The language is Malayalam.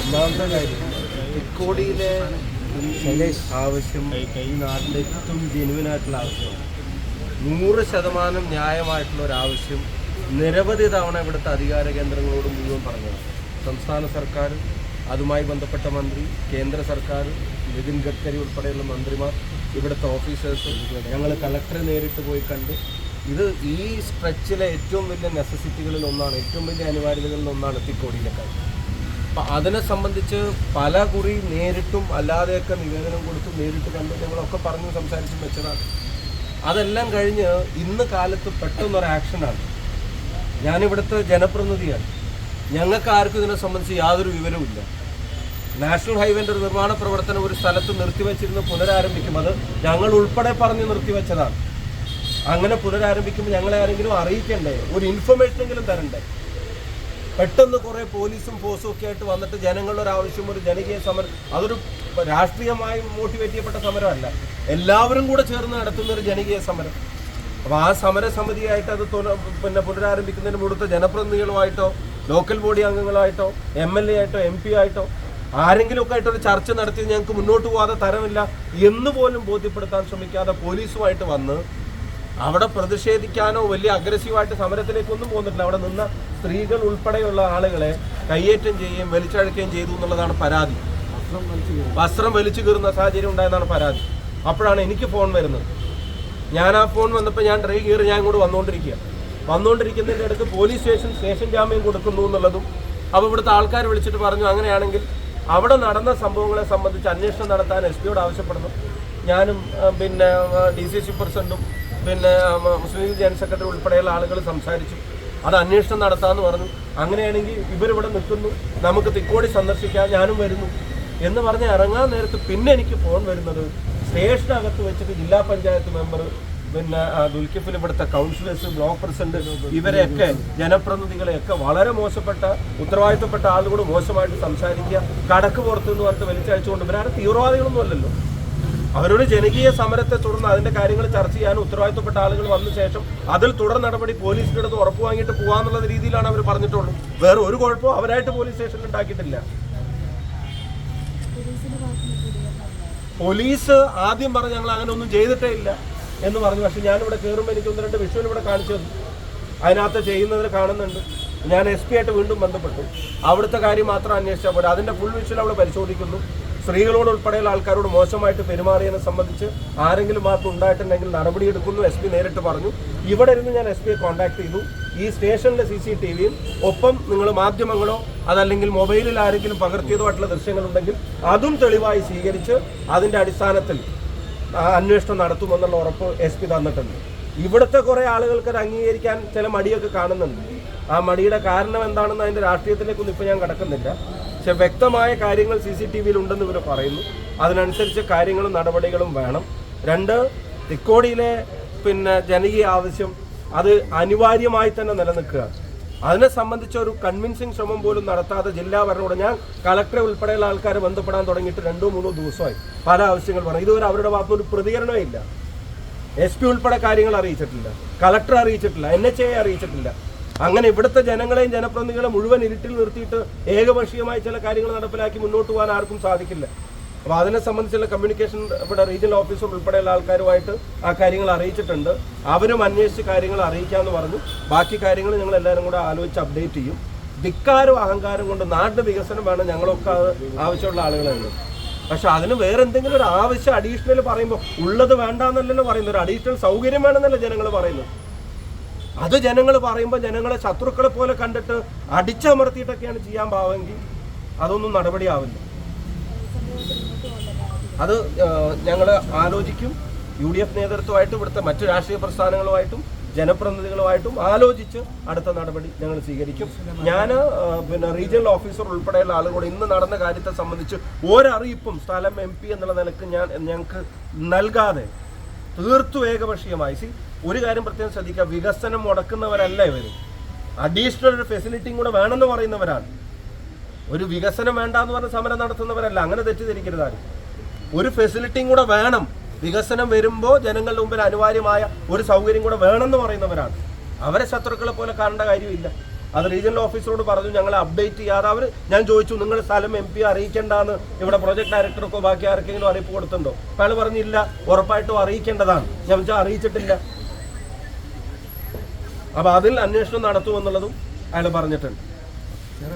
ഒന്നാമത്തെ കാര്യം തിക്കോടിയിലെ ആവശ്യം ഈ നാട്ടിലെ ഏറ്റവും ജെനുവിനായിട്ടുള്ള ആവശ്യമാണ് നൂറ് ശതമാനം ന്യായമായിട്ടുള്ള ഒരു ആവശ്യം നിരവധി തവണ ഇവിടുത്തെ അധികാര കേന്ദ്രങ്ങളോട് മുഴുവൻ പറഞ്ഞത് സംസ്ഥാന സർക്കാർ അതുമായി ബന്ധപ്പെട്ട മന്ത്രി കേന്ദ്ര സർക്കാർ നിതിൻ ഗഡ്കരി ഉൾപ്പെടെയുള്ള മന്ത്രിമാർ ഇവിടുത്തെ ഓഫീസേഴ്സും ഞങ്ങൾ കളക്ടറെ നേരിട്ട് പോയി കണ്ട്. ഇത് ഈ സ്ട്രെച്ചിലെ ഏറ്റവും വലിയ നെസസിറ്റികളിൽ ഒന്നാണ് ഏറ്റവും വലിയ അനിവാര്യതകളിൽ ഒന്നാണ് തിക്കോടിയിലെ കാര്യം അപ്പം അതിനെ സംബന്ധിച്ച് പല കുറി നേരിട്ടും അല്ലാതെയൊക്കെ നിവേദനം കൊടുത്തും നേരിട്ട് കണ്ട് ഞങ്ങളൊക്കെ പറഞ്ഞു സംസാരിച്ചും വെച്ചതാണ്. അതെല്ലാം കഴിഞ്ഞ് ഇന്ന് കാലത്ത് പെട്ടെന്നൊരു ആക്ഷനാണ് ഞാനിവിടുത്തെ ജനപ്രതിനിധിയാണ്. ഞങ്ങൾക്ക് ആർക്കും ഇതിനെ സംബന്ധിച്ച് യാതൊരു വിവരവുമില്ല. നാഷണൽ ഹൈവേന്റെ ഒരു നിർമ്മാണ പ്രവർത്തനം ഒരു സ്ഥലത്ത് നിർത്തിവെച്ചിരുന്ന് പുനരാരംഭിക്കും. അത് ഞങ്ങൾ ഉൾപ്പെടെ പറഞ്ഞ് നിർത്തിവെച്ചതാണ്. അങ്ങനെ പുനരാരംഭിക്കുമ്പോൾ ഞങ്ങളെ ആരെങ്കിലും അറിയിക്കണ്ടേ? ഒരു ഇൻഫർമേഷനെങ്കിലും തരണ്ടേ? പെട്ടെന്ന് കുറേ പോലീസും ഫോഴ്സും ഒക്കെ ആയിട്ട് വന്നിട്ട് ജനങ്ങളുടെ ഒരു ആവശ്യം ഒരു ജനകീയ സമരം അതൊരു രാഷ്ട്രീയമായി മോട്ടിവേറ്റ് ചെയ്യപ്പെട്ട സമരമല്ല. എല്ലാവരും കൂടെ ചേർന്ന് നടത്തുന്ന ഒരു ജനകീയ സമരം. അപ്പോൾ ആ സമരസമിതിയായിട്ട് അത് പിന്നെ പുനരാരംഭിക്കുന്നതിന് മുമ്പത്തെ ജനപ്രതിനിധികളുമായിട്ടോ ലോക്കൽ ബോഡി അംഗങ്ങളായിട്ടോ എം എൽ എ ആയിട്ടോ എം പി ആയിട്ടോ ആരെങ്കിലും ഒക്കെ ആയിട്ടൊരു ചർച്ച നടത്തി ഞങ്ങൾക്ക് മുന്നോട്ട് പോകാതെ തരമില്ല എന്ന് പോലും ബോധ്യപ്പെടുത്താൻ ശ്രമിക്കാതെ പോലീസുമായിട്ട് വന്ന് അവിടെ പ്രതിഷേധിക്കാനോ വലിയ അഗ്രസീവായിട്ട് സമരത്തിലേക്കൊന്നും പോകുന്നില്ല അവിടെ നിന്ന സ്ത്രീകൾ ഉൾപ്പെടെയുള്ള ആളുകളെ കയ്യേറ്റം ചെയ്യുകയും വലിച്ചഴക്കുകയും ചെയ്തു എന്നുള്ളതാണ് പരാതി. വസ്ത്രം വലിച്ചു കീറുന്ന സാഹചര്യം ഉണ്ടായെന്നാണ് പരാതി. അപ്പോഴാണ് എനിക്ക് ഫോൺ വരുന്നത്. ഞാൻ ആ ഫോൺ വന്നപ്പോൾ ഞാൻ ഡ്രൈവ് കീറി ഞാൻ ഇങ്ങോട്ട് വന്നുകൊണ്ടിരിക്കുക. വന്നുകൊണ്ടിരിക്കുന്നതിന്റെ അടുത്ത് പോലീസ് സ്റ്റേഷൻ സ്റ്റേഷൻ ജാമ്യം കൊടുക്കുന്നു എന്നുള്ളതും അപ്പോൾ ഇവിടുത്തെ ആൾക്കാർ വിളിച്ചിട്ട് പറഞ്ഞു അങ്ങനെയാണെങ്കിൽ അവിടെ നടന്ന സംഭവങ്ങളെ സംബന്ധിച്ച് അന്വേഷണം നടത്താൻ എസ് പിയോട് ആവശ്യപ്പെടുന്നു. ഞാനും പിന്നെ ഡി സി സി പ്രസിഡന്റും പിന്നെ മുസ്ലിം ജനറൽ സെക്രട്ടറി ഉൾപ്പെടെയുള്ള ആളുകൾ സംസാരിച്ചു. അത് അന്വേഷണം നടത്താമെന്ന് പറഞ്ഞു. അങ്ങനെയാണെങ്കിൽ ഇവരിവിടെ നിൽക്കുന്നു. നമുക്ക് തിക്കോടി സന്ദർശിക്കാം. ഞാനും വരുന്നു. എന്ന് പറഞ്ഞ് ഇറങ്ങാൻ നേരത്ത് പിന്നെ എനിക്ക് ഫോൺ വരുന്നത് സ്റ്റേഷനകത്ത് വെച്ചിട്ട് ജില്ലാ പഞ്ചായത്ത് മെമ്പർ പിന്നെ ദുൽക്കിഫിൽ ഇവിടുത്തെ കൗൺസിലേഴ്സ് ബ്ലോക്ക് പ്രസിഡന്റ് ഇവരെയൊക്കെ ജനപ്രതിനിധികളെയൊക്കെ വളരെ മോശപ്പെട്ട ഉത്തരവാദിത്തപ്പെട്ട ആളുകളോട് മോശമായിട്ട് സംസാരിക്കുക കടക്ക് പുറത്തു എന്ന് പറഞ്ഞിട്ട് വലിച്ചയച്ചുകൊണ്ട് ഇവരാരും തീവ്രവാദികളൊന്നും അല്ലല്ലോ. അവരോട് ജനകീയ സമരത്തെ തുടർന്ന് അതിന്റെ കാര്യങ്ങൾ ചർച്ച ചെയ്യാനും ഉത്തരവാദിത്തപ്പെട്ട ആളുകൾ വന്ന ശേഷം അതിൽ തുടർ നടപടി പോലീസിന്റെ അടുത്ത് ഉറപ്പ് വാങ്ങിയിട്ട് പോകാന്നുള്ള രീതിയിലാണ് അവർ പറഞ്ഞിട്ടുള്ളൂ വേറെ ഒരു കുഴപ്പവും അവരായിട്ട് പോലീസ് സ്റ്റേഷനിൽ ഉണ്ടാക്കിയിട്ടില്ല. പോലീസ് ആദ്യം പറഞ്ഞ് ഞങ്ങൾ അങ്ങനെ ഒന്നും ചെയ്തിട്ടേ ഇല്ല. എന്ന് പറഞ്ഞു. പക്ഷെ ഞാനിവിടെ കയറുമ്പോൾ എനിക്ക് ഒന്ന് രണ്ട് വിഷ്വൽ ഇവിടെ കാണിച്ചു തന്നു. അതിനകത്ത് ചെയ്യുന്നതിന് കാണുന്നുണ്ട്. ഞാൻ എസ് പി ആയിട്ട് വീണ്ടും ബന്ധപ്പെട്ടു. അവിടുത്തെ കാര്യം മാത്രം അന്വേഷിച്ചാൽ പോരാ. അതിന്റെ ഫുൾ വിഷ്വൽ അവിടെ പരിശോധിക്കുന്നു. സ്ത്രീകളോട് ഉൾപ്പെടെയുള്ള ആൾക്കാരോട് മോശമായിട്ട് പെരുമാറിയതിനെ സംബന്ധിച്ച് ആരെങ്കിലും ഭാഗത്ത് ഉണ്ടായിട്ടുണ്ടെങ്കിൽ നടപടിയെടുക്കുന്നു. എസ് പി നേരിട്ട് പറഞ്ഞു. ഇവിടെ ഇരുന്ന് ഞാൻ എസ് പിയെ കോൺടാക്ട് ചെയ്തു. ഈ സ്റ്റേഷനിലെ സി സി ടി വിയും ഒപ്പം നിങ്ങൾ മാധ്യമങ്ങളോ അതല്ലെങ്കിൽ മൊബൈലിൽ ആരെങ്കിലും പകർത്തിയതോ ആയിട്ടുള്ള ദൃശ്യങ്ങളുണ്ടെങ്കിൽ അതും തെളിവായി സ്വീകരിച്ച് അതിന്റെ അടിസ്ഥാനത്തിൽ അന്വേഷണം നടത്തുമെന്നുള്ള ഉറപ്പ് എസ് പി തന്നിട്ടുണ്ട്. ഇവിടുത്തെ കുറെ ആളുകൾക്ക് അത് അംഗീകരിക്കാൻ ചില മടിയൊക്കെ കാണുന്നുണ്ട്. ആ മടിയുടെ കാരണം എന്താണെന്ന് അതിന്റെ രാഷ്ട്രീയത്തിലേക്കൊന്നും ഇപ്പൊ ഞാൻ കടക്കുന്നില്ല. പക്ഷെ വ്യക്തമായ കാര്യങ്ങൾ സി സി ടി വിയിൽ ഉണ്ടെന്ന് ഇവർ പറയുന്നു. അതിനനുസരിച്ച് കാര്യങ്ങളും നടപടികളും വേണം. രണ്ട് തിക്കോടിയിലെ പിന്നെ ജനകീയ ആവശ്യം അത് അനിവാര്യമായി തന്നെ നിലനിൽക്കുക. അതിനെ സംബന്ധിച്ച ഒരു കൺവിൻസിങ് ശ്രമം പോലും നടത്താതെ ജില്ലാ ഭരണകൂടം ഞാൻ കളക്ടറെ ഉൾപ്പെടെയുള്ള ആൾക്കാർ ബന്ധപ്പെടാൻ തുടങ്ങിയിട്ട് രണ്ടോ മൂന്നോ ദിവസമായി പല ആവശ്യങ്ങൾ പറഞ്ഞു. ഇതുവരെ അവരുടെ ഭാഗത്ത് ഒരു പ്രതികരണമേ ഇല്ല. എസ് പി ഉൾപ്പെടെ കാര്യങ്ങൾ അറിയിച്ചിട്ടില്ല. കളക്ടർ അറിയിച്ചിട്ടില്ല. എൻ എച്ച് എ അറിയിച്ചിട്ടില്ല. അങ്ങനെ ഇവിടുത്തെ ജനങ്ങളെയും ജനപ്രതിനിധികളെ മുഴുവൻ ഇരുട്ടിൽ നിർത്തിയിട്ട് ഏകപക്ഷീയമായി ചില കാര്യങ്ങൾ നടപ്പിലാക്കി മുന്നോട്ട് പോകാൻ ആർക്കും സാധിക്കില്ല. അപ്പോൾ അതിനെ സംബന്ധിച്ചുള്ള കമ്മ്യൂണിക്കേഷൻ ഇവിടെ റീജിയണൽ ഓഫീസർ ഉൾപ്പെടെയുള്ള ആൾക്കാരുമായിട്ട് ആ കാര്യങ്ങൾ അറിയിച്ചിട്ടുണ്ട്. അവരും അന്വേഷിച്ച് കാര്യങ്ങൾ അറിയിക്കാമെന്ന് പറഞ്ഞു. ബാക്കി കാര്യങ്ങൾ ഞങ്ങൾ എല്ലാവരും കൂടെ ആലോചിച്ച് അപ്ഡേറ്റ് ചെയ്യും. ധിക്കാരും അഹങ്കാരം കൊണ്ട് നാടിന്റെ വികസനം വേണം ഞങ്ങളൊക്കെ ആവശ്യമുള്ള ആളുകളുണ്ട് പക്ഷെ അതിന് വേറെ എന്തെങ്കിലും ഒരു ആവശ്യം അഡീഷണൽ പറയുമ്പോൾ ഉള്ളത് വേണ്ടാന്നല്ലല്ലോ പറയുന്നത്. ഒരു അഡീഷണൽ സൗകര്യം വേണമെന്നല്ല ജനങ്ങൾ പറയുന്നത്. അത് ജനങ്ങൾ പറയുമ്പോൾ ജനങ്ങളെ ശത്രുക്കളെ പോലെ കണ്ടിട്ട് അടിച്ചമർത്തിയിട്ടൊക്കെയാണ് ചെയ്യാൻ പാവെങ്കിൽ അതൊന്നും നടപടിയാവില്ല. അത് ഞങ്ങൾ ആലോചിക്കും. യു ഡി എഫ് നേതൃത്വമായിട്ടും ഇവിടുത്തെ മറ്റു രാഷ്ട്രീയ പ്രസ്ഥാനങ്ങളുമായിട്ടും ജനപ്രതിനിധികളുമായിട്ടും ആലോചിച്ച് അടുത്ത നടപടി ഞങ്ങൾ സ്വീകരിക്കും. ഞാൻ പിന്നെ റീജിയണൽ ഓഫീസർ ഉൾപ്പെടെയുള്ള ആളുകളോട് ഇന്ന് നടന്ന കാര്യത്തെ സംബന്ധിച്ച് ഒരറിയിപ്പും സ്ഥലം എം പി എന്നുള്ള നിലയ്ക്ക് ഞാൻ ഞങ്ങൾക്ക് നൽകാതെ തീർത്തു ഏകപക്ഷീയമായി. സി ഒരു കാര്യം പ്രത്യേകം ശ്രദ്ധിക്കുക. വികസനം മുടക്കുന്നവരല്ല ഇവർ അഡീഷണൽ ഒരു ഫെസിലിറ്റിയും കൂടെ വേണമെന്ന് പറയുന്നവരാണ്. ഒരു വികസനം വേണ്ട എന്ന് പറഞ്ഞ സമരം നടത്തുന്നവരല്ല. അങ്ങനെ തെറ്റിദ്ധരിക്കരുത് ആരും ഒരു ഫെസിലിറ്റിയും കൂടെ വേണം. വികസനം വരുമ്പോൾ ജനങ്ങളുടെ മുമ്പിൽ അനിവാര്യമായ ഒരു സൗകര്യം കൂടെ വേണമെന്ന് പറയുന്നവരാണ്. അവരെ ശത്രുക്കളെ പോലെ കാണേണ്ട കാര്യമില്ല. അത് റീജിയണൽ ഓഫീസറോട് പറഞ്ഞു ഞങ്ങളെ അപ്ഡേറ്റ് ചെയ്യാതെ അവർ ഞാൻ ചോദിച്ചു നിങ്ങളുടെ സ്ഥലം എം പി അറിയിക്കേണ്ടെന്ന് ഇവിടെ പ്രൊജക്ട് ഡയറക്ടർക്കോ ബാക്കി ആർക്കെങ്കിലും അറിയിപ്പ് കൊടുത്തിട്ടുണ്ടോ? അപ്പോൾ അയാൾ പറഞ്ഞില്ല. ഉറപ്പായിട്ടും അറിയിക്കേണ്ടതാണ്. ഞാൻ വെച്ചാൽ അറിയിച്ചിട്ടില്ല. അപ്പോൾ അതിൽ അന്വേഷണം നടത്തുമെന്നുള്ളതും അയാൾ പറഞ്ഞിട്ടുണ്ട്.